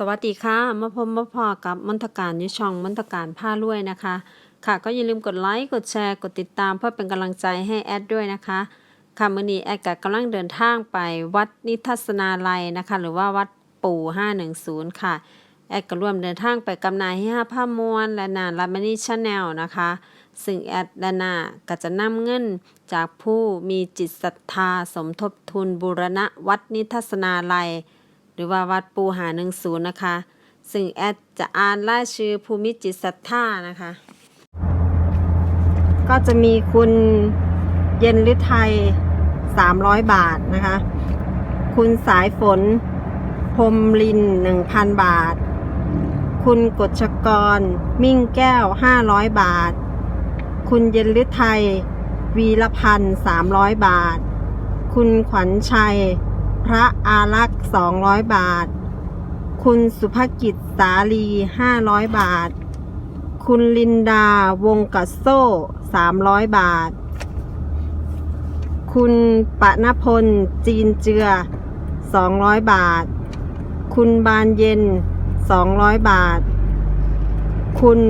สวัสดีค่ะ มาพบมาพอกับมนตการยุช่องมนตการผ้ารวยนะคะ ค่ะก็อย่าลืมกดไลค์ กดแชร์ กดติดตามเพื่อเป็นกำลังใจให้แอดด้วยนะคะ ค่ะมื้อนี้แอดก็กำลังเดินทางไปวัดนิทัศนาลัยนะคะ หรือว่าวัดปู่510 ค่ะ แอดก็ร่วมเดินทางไปกับนายให้ห้าผ้ามวลและนานรัมณีชาแนลนะคะ ซึ่งแอดและนาก็จะนำเงินจากผู้มีจิตศรัทธาสมทบทุนบูรณะวัดนิทัศนาลัย หรือว่าวัดปูหาหนึ่งศูนย์นะคะ ซึ่งแอดจะอ่านราชื่อภูมิจิตศรัทธานะคะ ก็จะมีคุณเย็นฤทัย300 บาทนะคะ คุณสายฝนพรมลิน 1,000 บาท คุณกฎชกร มิ่งแก้ว 500 บาท คุณเย็นฤทัยวีรพันธ์300 บาท คุณขวัญชัย พระอารักษ์200 บาท คุณสุภกิจสาลี 500 บาท คุณลินดาวงกัสโซ่ 300 บาท คุณปะนพล จีนเจือ 200 บาท คุณบานเย็น 200 บาท คุณ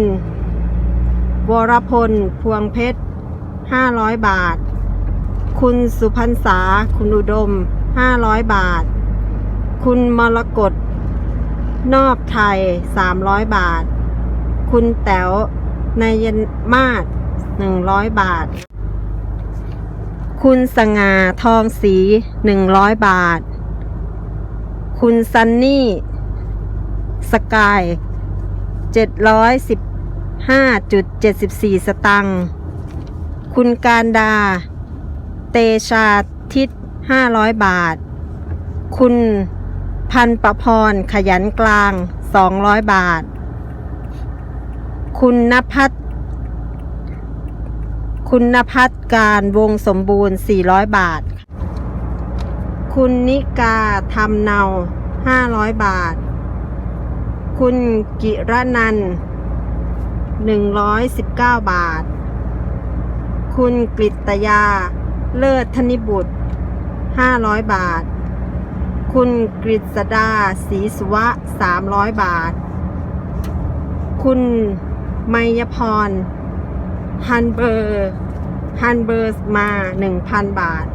วรพล พวงเพชร 500 บาท คุณสุพรรษา คุณอุดม 500 บาท คุณมรกตนอบไทย 300 บาท คุณแต๋วนายนมาศ100 บาท คุณสง่าทองสี100 บาท คุณซันนี่ สกาย 715.74 สตังค์ คุณการดา เตชา 500 บาท คุณพันประพรขยันกลาง 200 บาท คุณนภัทรคุณนภัทรการวงสมบูรณ์ 400 บาท คุณนิกาทำเนา 500 บาท คุณกิรนัน 119 บาท คุณกฤตยา เลิศธนิบุตร 500 บาท คุณกฤษดาศรีสุวะ 300 บาท คุณไมยพร ฮันเบอร์ฮันเบอร์มา 1,000 บาท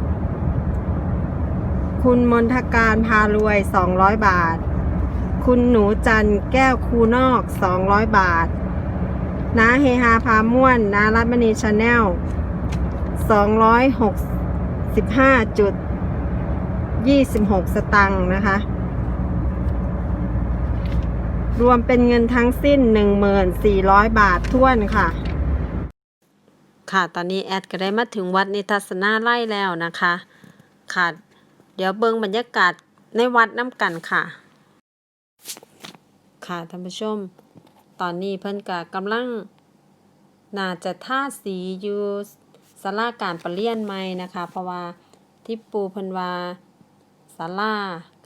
คุณมนทการพารวย 200 บาท คุณหนูจันแก้วคูนอก 200 บาทน้าเฮฮาพาม่วนน้ารัตมณีชาแนล265จุด 26 สตังค์นะคะ รวมเป็นเงินทั้งสิ้น 1400 บาทท้วนค่ะ ค่ะตอนนี้แอดก็ได้มาถึงวัดนิทัศนาไล่แล้วนะคะ ค่ะ เดี๋ยวเบิ่งบรรยากาศในวัดน้ำกันค่ะ ค่ะท่านผู้ชม ตอนนี้เพิ่นก็กำลังน่าจะท่าสีอยู่ศาลาการประเรียนใหม่นะคะ เพราะว่าที่ปูเพิ่นว่า ศาลา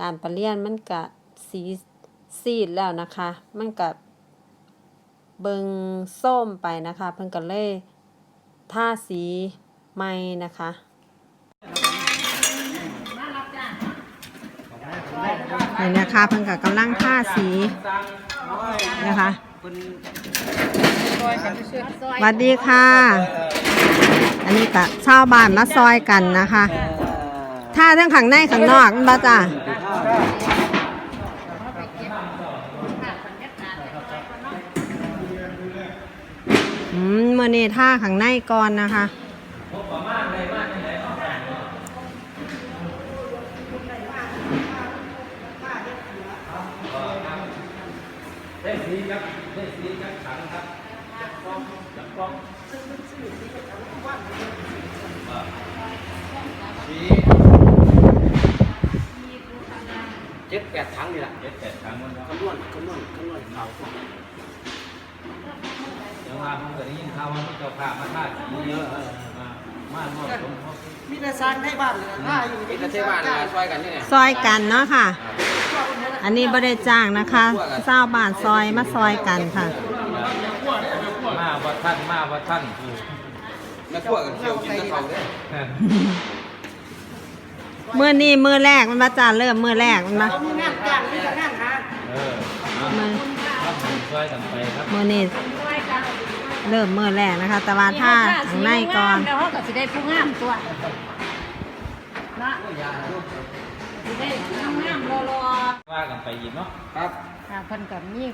การประเรียนมันก็สีซีดแล้วนะคะ มันก็เบิงส้มไปนะคะ เพิ่นก็เลยท่าสีใหม่นะคะนี่นะคะเพิ่นก็กำลังท่าสีนะคะสวัสดีค่ะ อันนี้ก็ชาวบ้านมาซอยกันนะคะ ท่าทั้งข้างในข้างนอกนั่นบ่จ้ะอืมมื่อนี้ท่าข้างในก่อนนะคะ จ็ดแปดครั้งนี่แหละเจ็ดแปดครั้งมันเนาะคำนวณคำนวณคำนวณเขาเดี๋ยวมาผมก็ได้ยินข่าวว่าเจ้าภาพมาท่าสีเยอะเออมามาหมดผมเขามีแต่สร้างให้บ้านเลยถ้าอยู่เอกเทศบ้านมาช่วยกันนี่เนี่ยซอยกันเนาะค่ะ อันนี้บริจ้างนะคะเจ้าวบ้านซอยมาซอยกันค่ะมาว่าท่านมาว่าท่านคือแม่ขั้วกันเที่ยวกินกับเขาเนี่ยเมื่อนี้มือแรกมันมาจ้าเริ่มมือแรกมันมาเอามีงานจ้างมีแต่งานหาเออช่วยกันไปครับมื้อนี้เริ่มมื้อแรกนะคะแต่ว่าถ้าข้างในก่อนแล้วเขาก็สิได้ผู้งามตัวเนาะสิได้ผู้งามๆรอว่ากันไปอีกเนาะครับๆอ่าเพิ่นก็มี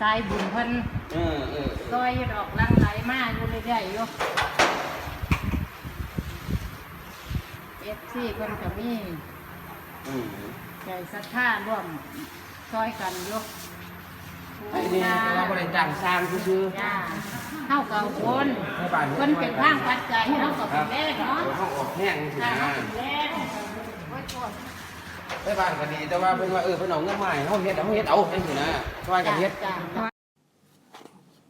สายบุญเพิ่นเออเออซอยอยู่ดอกลังไหลมาอยู่เรื่อยๆอยู่ FC เพิ่นก็มีอืมใจศรัทธาร่วมซอยกันอยู่ไอ้นี่เราก็ได้จ้างสร้างซื่อจ้าเฮาก็เอาคนๆให้บ้านเพิ่นเป็นทางปัจจัยเฮาก็เป็นแรกเนาะเออห้องออกแห้งสิถ้านะเฮาเป็นแรกโอ้ยโทษไปบ้านก็ดี แต่ว่าเพิ่นว่าเออเพิ่นเอาเงินมาให้เฮาเฮ็ดเอาเฮาเฮ็ดเอาจังซี่นะชาวบ้านก็เฮ็ด จ้า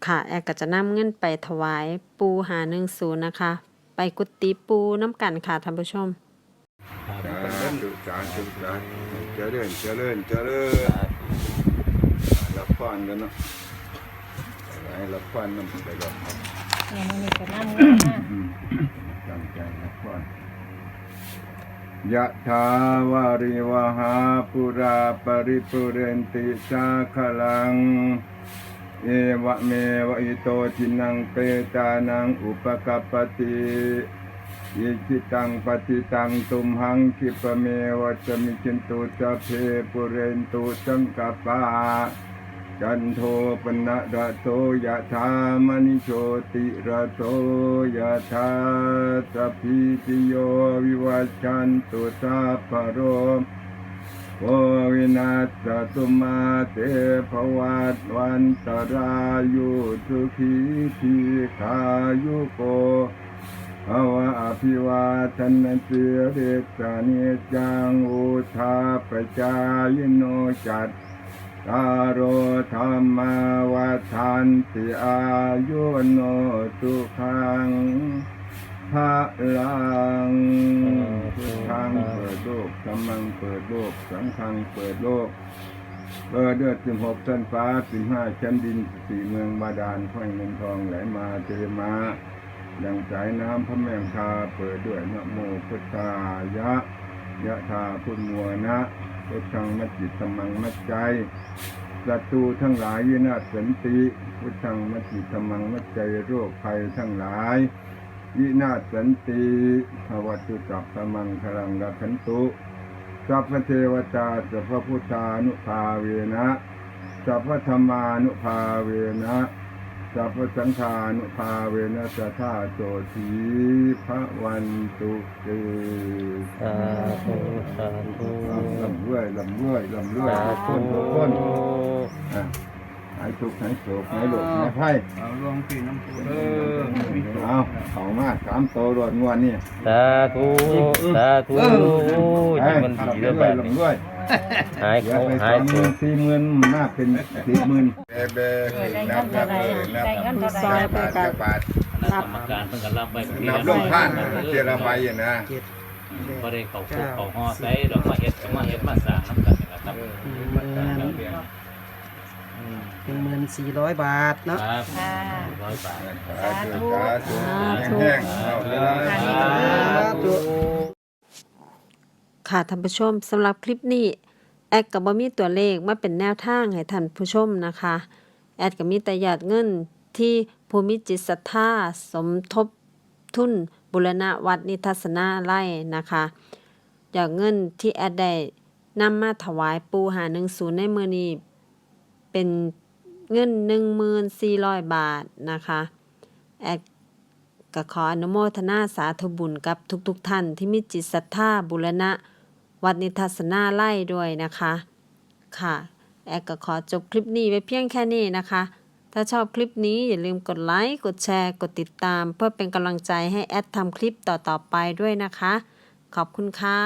ค่ะแอร์ก็จะนำเงินไปถวายปูหาหนึ่งศูนย์นะคะ ไปกุฏิปูน้ำกันค่ะท่านผู้ชมสาธุสาธุสาเจริญเจริญเจริญรับพรกันเนาะให้รับพรนำไปก่อนครับเนี่ยมันมีกระนั่งเงินมาอืมตั้งใจรับพรยะถาวาริวหาปุราปริปุเรนติสาคลัง เอวะเมวะอิโตทินังเปตานังอุปกัปปติ อิจิตังปฏิตังตุมหังคิปะเมวะจะมิจินตุจะเพปุเรนตุสังกปาจันโทปนะระโตยะธามณิโชติระโตยะธาสัพพิติโยวิวัชชันตุสัพพโรโอวินาศตุมาเตภวัตวันตรายุทุขีทีขายุโก ภวะอภิวาทนาเสียเดชานิจังอุทาปจายโนจัตตารโอธรรมาวาทานติอายุโนสุขังพระลังพุทธังเปิดโลกธรรมังเปิดโลกสังฆังเปิดโลกเปิดเดือดสิบหกชั้นฟ้าสิบห้าชั้นดินสี่เมืองบาดาลค่อยเงินทองไหลมาเทมา อย่างสายน้ำพระแมงคาเปิดด้วยนะโมพุทธายะยะธาพุทมัวนะพุทธังมัจจิตธรรมังมัจใจศัตรูทั้งหลายวินาศสันติ พุทธังมัจจิตธรรมังมัจใจโรคภัยทั้งหลายวินาศสันติภวตุจักสมังคลังรักขันตุสัพเทวตาสัพพพุทธานุภาเวนะสัพพธรรมานุภาเวนะ สัพพสังฆานุภาเวนะสัทธาโสธีพระวันตุเตสาธุสาธุลำรวยลำรวยลำรวยทุกคนทุกคนอะหายทุกข์หายโศกหายโรคหายภัยเอาลงปีน้ำปูเออเอาเขามาสามโตรวดงวนนี่สาธุสาธุจะมันดีแล้วแบบลำนี้ด้วย หายเดี๋ยวเขาไปสหาอยงหตัมื่วนสี่หมื่นมากเป็นสี่หมื่นเบเบเออได้เงินเท่าไหร่ได้เงินเท่าไหร่ซอยไปกับบาทคณะกรรมการเพิ่งกันรับไปนับลงผ่านเจรไปอะนะก็ได้เขาคุกเขาห่อใส่ดอกมาเฮ็ดก็มาเฮ็ดมาสร้างน้ำกันนี่แหละครับหนึ่งหมื่นสี่ร้อยบาทเนาะครับค่ะร้อยบาทสาธุสาธุแห้งๆเอาเลย ค่ะท่านผู้ชมสำหรับคลิปนี้ แอดกับ่มีตัวเลขมาเป็นแนวทางให้ท่านผู้ชมนะคะ แอดก็มีแต่หยาดเงินที่ภูมิจิตศรัทธาสมทบทุนบุรณะวัดนิทัศนาไล่นะคะหยาดเงินที่แอดได้นำมาถวายปูหาหนึ่งศูนย์ในมือนี้เป็นเงินหนึ่งมืนสี่ร้อยบาทนะคะแอดก็ขออนุโมทนาสาธุบุญกับทุกๆทท่านที่มีจิตศรัทธาบุรณะ วัดนิทัศนาไล่ด้วยนะคะ ค่ะ แอดก็ขอจบคลิปนี้ไว้เพียงแค่นี้นะคะ ถ้าชอบคลิปนี้อย่าลืมกดไลค์ กดแชร์ กดติดตาม เพื่อเป็นกำลังใจให้แอดทำคลิปต่อๆไปด้วยนะคะ ขอบคุณค่ะ